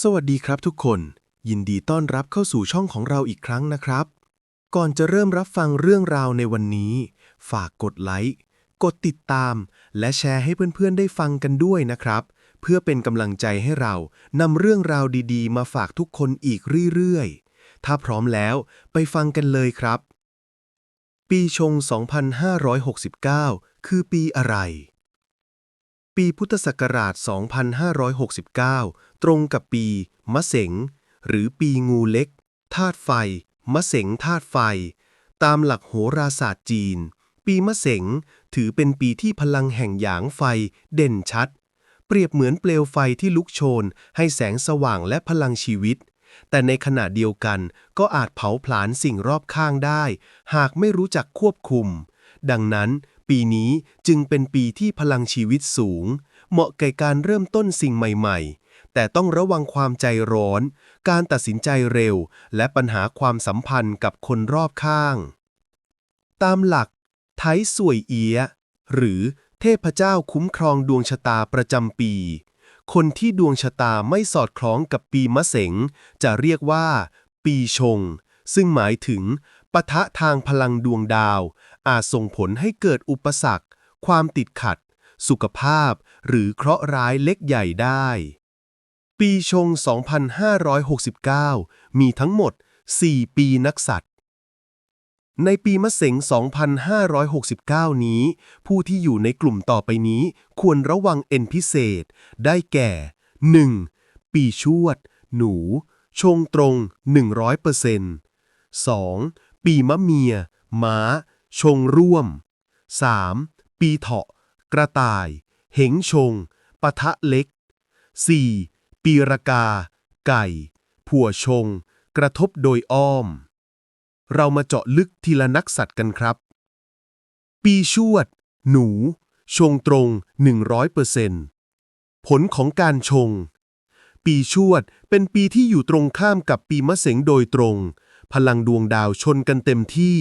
สวัสดีครับทุกคน ยินดีต้อนรับเข้าสู่ช่องของเราอีกครั้งนะครับ ก่อนจะเริ่มรับฟังเรื่องราวในวันนี้ ฝากกดไลค์กดติดตาม และแชร์ให้เพื่อนๆได้ฟังกันด้วยนะครับ เพื่อเป็นกำลังใจให้เรานำเรื่องราวดีๆ มาฝากทุกคนอีกเรื่อยๆ ถ้าพร้อมแล้วไปฟังกันเลยครับ ปีชง 2569 คือปีอะไร ปีพุทธศักราช 2569 ตรงกับปีมะเสงหรือปีงูเล็กธาตุไฟ มะเสงธาตุไฟ ตามหลักโหราศาสตร์จีน ปีมะเสงถือเป็นปีที่พลังแห่งหยางไฟเด่นชัด เปรียบเหมือนเปลวไฟที่ลุกโชน ให้แสงสว่างและพลังชีวิต แต่ในขณะเดียวกันก็อาจเผาผลาญสิ่งรอบข้างได้ หากไม่รู้จักควบคุม ดังนั้น ปีนี้จึงเป็นปีที่พลังชีวิตสูง เหมาะแก่การเริ่มต้นสิ่งใหม่ๆ แต่ต้องระวังความใจร้อน การตัดสินใจเร็ว และปัญหาความสัมพันธ์กับคนรอบข้าง ตามหลัก ไทสวยเอีย หรือเทพเจ้าคุ้มครองดวงชะตาประจำปี คนที่ดวงชะตาไม่สอดคล้องกับปีมะเสงจะเรียกว่า ปีชง ซึ่งหมายถึง ปะทะทางพลังดวงดาว อาจส่งผลให้เกิดอุปสรรค ความติดขัด สุขภาพ หรือเคราะห์ร้ายเล็กใหญ่ได้ ปีชง 2569 มีทั้งหมด 4 ปีนักสัตว์ในปีมะเสง2569 นี้ ผู้ที่อยู่ในกลุ่มต่อไปนี้ ควรระวังเอ็นพิเศษ ได้แก่ 1. ปีชวด หนู ชงตรง 100% 2. ปีมะเมีย ม้า ชงร่วม 3. ปีเถาะ กระต่าย เหงชง ปะทะเล็ก 4. ปีรากา ไก่ ผัวชง กระทบโดยอ้อม เรามาเจาะลึกทีละนักสัตว์กันครับ ปีชวด หนู ชงตรง 100%ผลของการชง ปีชวดเป็นปีที่อยู่ตรงข้ามกับปีมะเสงโดยตรง พลังดวงดาวชนกันเต็มที่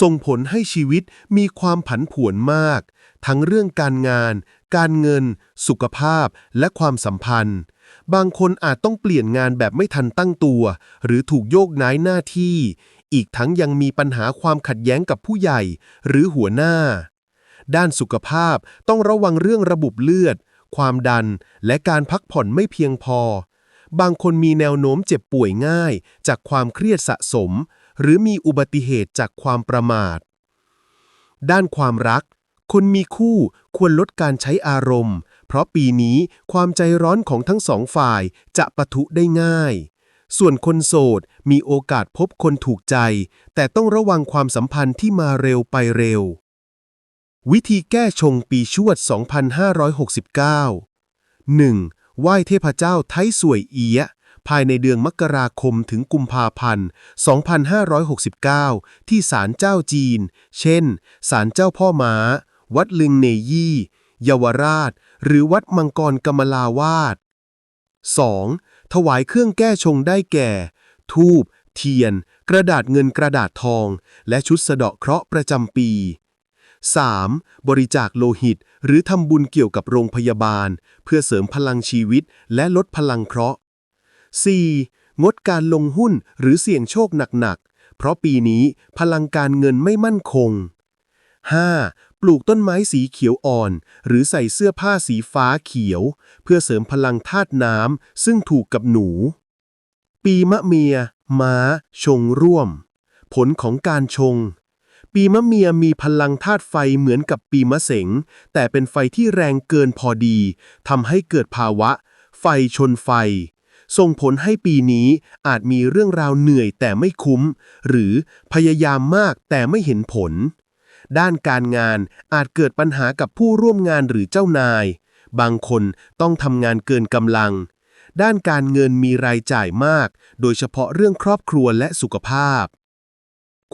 ส่งผลให้ชีวิตมีความผันผวนมาก ทั้งเรื่องการงาน การเงิน สุขภาพ และความสัมพันธ์ บางคนอาจต้องเปลี่ยนงานแบบไม่ทันตั้งตัว หรือถูกโยกย้ายหน้าที่ อีกทั้งยังมีปัญหาความขัดแย้งกับผู้ใหญ่ หรือหัวหน้า ด้านสุขภาพต้องระวังเรื่องระบบเลือด ความดัน และการพักผ่อนไม่เพียงพอ บางคนมีแนวโน้มเจ็บป่วยง่าย จากความเครียดสะสม หรือมีอุบัติเหตุจากความประมาท ด้านความรัก คนมีคู่ควรลดการใช้อารมณ์ เพราะปีนี้ความใจร้อนของทั้งสองฝ่ายจะปะทุได้ง่าย ส่วนคนโสดมีโอกาสพบคนถูกใจ แต่ต้องระวังความสัมพันธ์ที่มาเร็วไปเร็ว วิธีแก้ชงปีชวด 2569 1. ไหว้เทพเจ้าไทสวยเอียะภายในเดือนมกราคมถึงกุมภาพันธ์ 2569 ที่ศาลเจ้าจีน เช่น ศาลเจ้าพ่อม้า วัดลึงเนยี่ เยาวราช หรือวัดมังกรกมลาวาด 2. ถวายเครื่องแก้ชงได้แก่ ทูบ เทียน กระดาษเงินกระดาษทอง และชุดสะเดาะเคราะห์ประจำปี 3. บริจาคโลหิต หรือทำบุญเกี่ยวกับโรงพยาบาล เพื่อเสริมพลังชีวิตและลดพลังเคราะห์ 4. งดการลงหุ้นหรือเสี่ยงโชคหนักๆ เพราะปีนี้พลังการเงินไม่มั่นคง 5. ปลูกต้นไม้สีเขียวอ่อน หรือใส่เสื้อผ้าสีฟ้าเขียว เพื่อเสริมพลังธาตุน้ำซึ่งถูกกับหนู ปีมะเมีย ม้า ชงร่วม ผลของการชง ปีมะเมียมีพลังธาตุไฟเหมือนกับปีมะเสง แต่เป็นไฟที่แรงเกินพอดีทำให้เกิดภาวะ ไฟชนไฟ ส่งผลให้ปีนี้อาจมีเรื่องราวเหนื่อยแต่ไม่คุ้ม หรือพยายามมากแต่ไม่เห็นผล ด้านการงานอาจเกิดปัญหากับผู้ร่วมงานหรือเจ้านาย บางคนต้องทำงานเกินกำลัง ด้านการเงินมีรายจ่ายมาก โดยเฉพาะเรื่องครอบครัวและสุขภาพ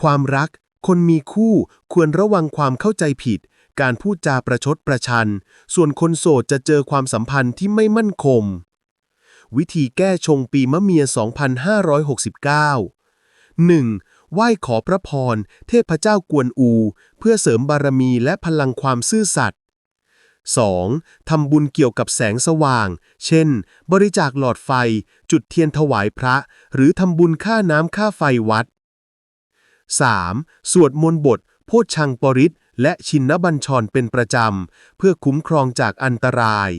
ความรัก คนมีคู่ควรระวังความเข้าใจผิด การพูดจาประชดประชัน ส่วนคนโสดจะเจอความสัมพันธ์ที่ไม่มั่นคง วิธีแก้ชงปีมะเมีย 2569 1. ไหว้ขอพระพร เทพเจ้ากวนอู เพื่อเสริมบารมีและพลังความซื่อสัตย์ 2. ทำบุญเกี่ยวกับแสงสว่าง เช่น บริจาคหลอดไฟ จุดเทียนถวายพระ หรือทำบุญค่าน้ำค่าไฟวัด 3. สวดมนต์บท โพชฌังปริตและชินนบัญชรเป็นประจำ เพื่อคุ้มครองจากอันตราย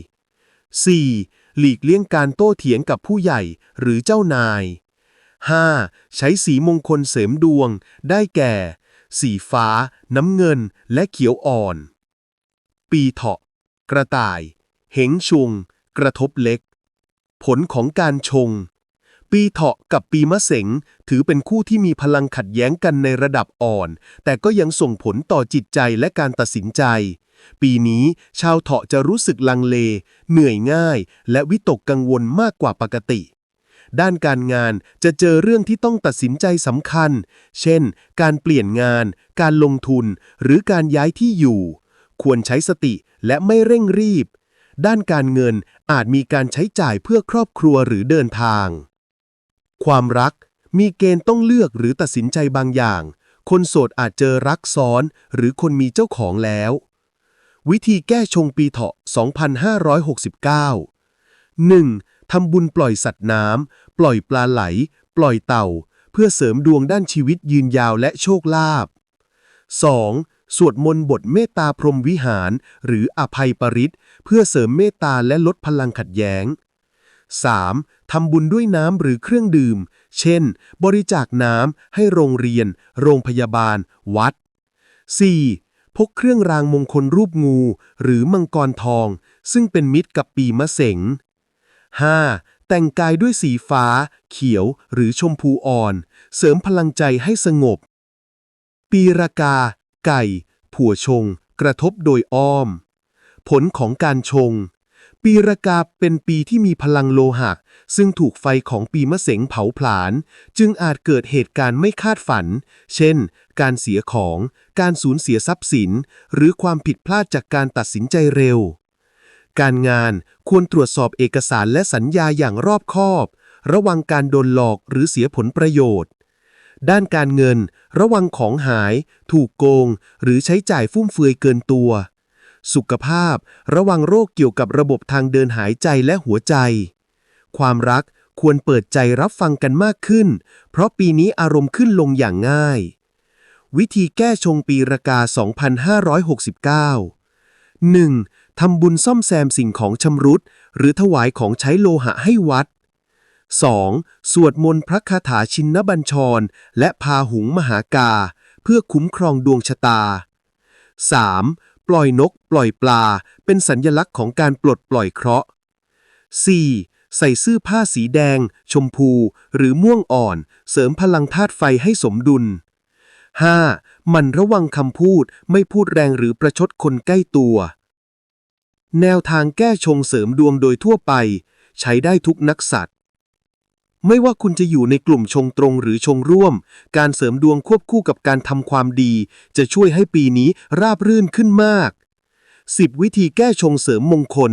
4. หลีกเลี่ยงการโต้เถียงกับผู้ใหญ่หรือเจ้านาย 5. ใช้สีมงคลเสริมดวง ได้แก่ สีฟ้า น้ำเงิน และเขียวอ่อน ปีเถาะ กระต่าย เหงชุง กระทบเล็ก ผลของการชง ปีเถาะกับปีมะเสงถือเป็นคู่ที่มีพลังขัดแย้งกันในระดับอ่อน แต่ก็ยังส่งผลต่อจิตใจและการตัดสินใจ ปีนี้ชาวเถาะจะรู้สึกลังเล เหนื่อยง่าย และวิตกกังวลมากกว่าปกติ ด้านการงานจะเจอเรื่องที่ต้องตัดสินใจสำคัญ เช่น การเปลี่ยนงาน การลงทุน หรือการย้ายที่อยู่ ควรใช้สติและไม่เร่งรีบด้านการเงินอาจมีการใช้จ่ายเพื่อครอบครัวหรือเดินทาง ความรัก มีเกณฑ์ต้องเลือกหรือตัดสินใจบางอย่าง คนโสดอาจเจอรักซ้อน หรือคนมีเจ้าของแล้ว วิธีแก้ชงปีเถาะ 2569 1. ทำบุญปล่อยสัตว์น้ำ ปล่อยปลาไหล ปล่อยเต่า เพื่อเสริมดวงด้านชีวิตยืนยาวและโชคลาภ 2. สวดมนต์บทเมตตาพรหมวิหาร หรืออภัยปริตเพื่อเสริมเมตตาและลดพลังขัดแย้ง 3. ทำบุญด้วยน้ำหรือเครื่องดื่ม เช่น บริจาคน้ำให้โรงเรียน โรงพยาบาล วัด 4. พกเครื่องรางมงคลรูปงู หรือมังกรทอง ซึ่งเป็นมิตรกับปีมะเสง 5. แต่งกายด้วยสีฟ้า เขียวหรือชมพูอ่อน เสริมพลังใจให้สงบ ปีรากา ไก่ ผัวชง กระทบโดยอ้อม ผลของการชง ปีรากาเป็นปีที่มีพลังโลหะ ซึ่งถูกไฟของปีมะเสงเผาผลาญจึงอาจเกิดเหตุการณ์ไม่คาดฝัน เช่น การเสียของ การสูญเสียทรัพย์สิน หรือความผิดพลาดจากการตัดสินใจเร็ว การงานควรตรวจสอบเอกสารและสัญญาอย่างรอบคอบ ระวังการโดนหลอกหรือเสียผลประโยชน์ ด้านการเงิน ระวังของหาย ถูกโกง หรือใช้จ่ายฟุ่มเฟือยเกินตัว สุขภาพ ระวังโรคเกี่ยวกับระบบทางเดินหายใจและหัวใจ ความรักควรเปิดใจรับฟังกันมากขึ้น เพราะปีนี้อารมณ์ขึ้นลงอย่างง่าย วิธีแก้ชงปีรากา 2569 1. ทำบุญซ่อมแซมสิ่งของชำรุด หรือถวายของใช้โลหะให้วัด 2. สวดมนต์พระคาถาชินบัญชร และพาหุงมหากา เพื่อคุ้มครองดวงชะตา 3. ปล่อยนก ปล่อยปลา เป็นสัญญลักษณ์ของการปลดปล่อยเคราะห์ 4. ใส่เสื้อผ้าสีแดง ชมพู หรือม่วงอ่อน เสริมพลังธาตุไฟให้สมดุล 5. มันระวังคำพูดไม่พูดแรงหรือประชดคนใกล้ตัว แนวทางแก้ชงเสริมดวงโดยทั่วไป ใช้ได้ทุกนักสัตว์ ไม่ว่าคุณจะอยู่ในกลุ่มชงตรงหรือชงร่วม การเสริมดวงควบคู่กับการทำความดี จะช่วยให้ปีนี้ราบรื่นขึ้นมาก 10 วิธีแก้ชงเสริมมงคล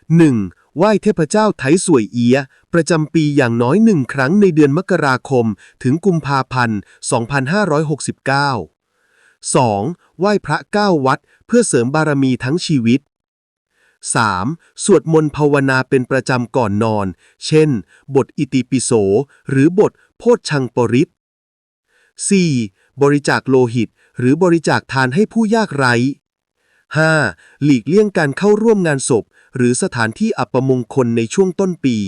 1. ไหว้เทพเจ้าไถสวยเอียะประจำปีอย่างน้อยหนึ่งครั้งในเดือนมกราคม ถึงกุมภาพันธ์ 2569 2. ไหว้พระเก้าวัด เพื่อเสริมบารมีทั้งชีวิต 3. สวดมนต์ภาวนาเป็นประจำก่อนนอน เช่น บทอิติปิโส หรือบทโพชฌังปริต 4. บริจาคโลหิต หรือบริจาคทานให้ผู้ยากไร้ 5. หลีกเลี่ยงการเข้าร่วมงานศพ หรือสถานที่อัปมงคลในช่วงต้นปี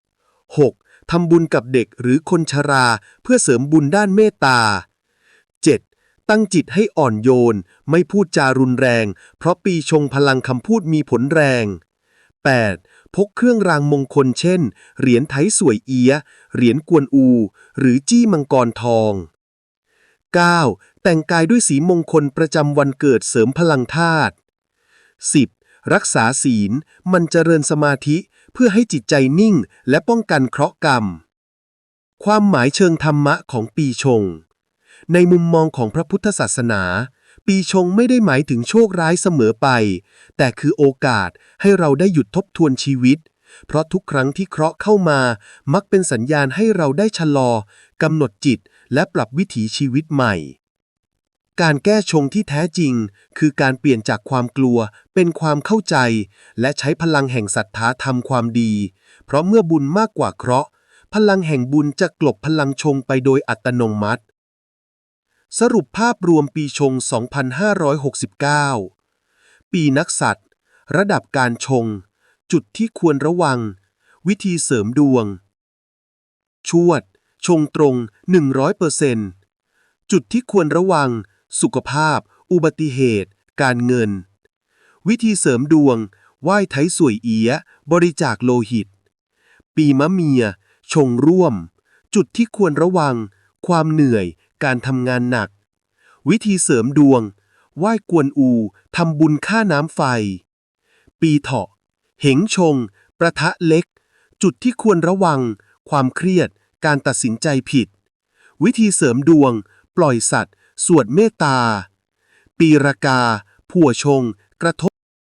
6. ทำบุญกับเด็กหรือคนชรา เพื่อเสริมบุญด้านเมตตา ตั้งจิตให้อ่อนโยน ไม่พูดจารุนแรง เพราะปีชงพลังคำพูดมีผลแรง 8. พกเครื่องรางมงคลเช่น เหรียญไทยสวยเอีย เหรียญกวนอู หรือจี้มังกรทอง 9. แต่งกายด้วยสีมงคลประจำวันเกิดเสริมพลังธาตุ 10. รักษาศีล มันเจริญสมาธิเพื่อให้จิตใจนิ่งและป้องกันเคราะห์กรรม ความหมายเชิงธรรมะของปีชง ในมุมมองของพระพุทธศาสนา ปีชงไม่ได้หมายถึงโชคร้ายเสมอไป แต่คือโอกาสให้เราได้หยุดทบทวนชีวิต เพราะทุกครั้งที่เคราะห์เข้ามา มักเป็นสัญญาณให้เราได้ชะลอกำหนดจิต และปรับวิถีชีวิตใหม่ การแก้ชงที่แท้จริง คือการเปลี่ยนจากความกลัวเป็นความเข้าใจ และใช้พลังแห่งศรัทธาทำความดี เพราะเมื่อบุญมากกว่าเคราะห์พลังแห่งบุญจะกลบพลังชงไปโดยอัตโนมัติ สรุปภาพรวมปีชง 2569 ปีนักสัตว์ ระดับการชง จุดที่ควรระวัง วิธีเสริมดวง ชวด ชงตรง 100%จุดที่ควรระวัง สุขภาพ อุบัติเหตุ การเงิน วิธีเสริมดวง ไหว้ไทยสวยเอีย บริจาคโลหิต ปีมะเมีย ชงร่วม จุดที่ควรระวัง ความเหนื่อย การทำงานหนัก วิธีเสริมดวง ไหว้กวนอูทำบุญค่าน้ำไฟ ปีเถาะ เหงชง ประทะเล็ก จุดที่ควรระวัง ความเครียด การตัดสินใจผิด วิธีเสริมดวง ปล่อยสัตว์ สวดเมตตา ปีรากา ผัวชง กระทบ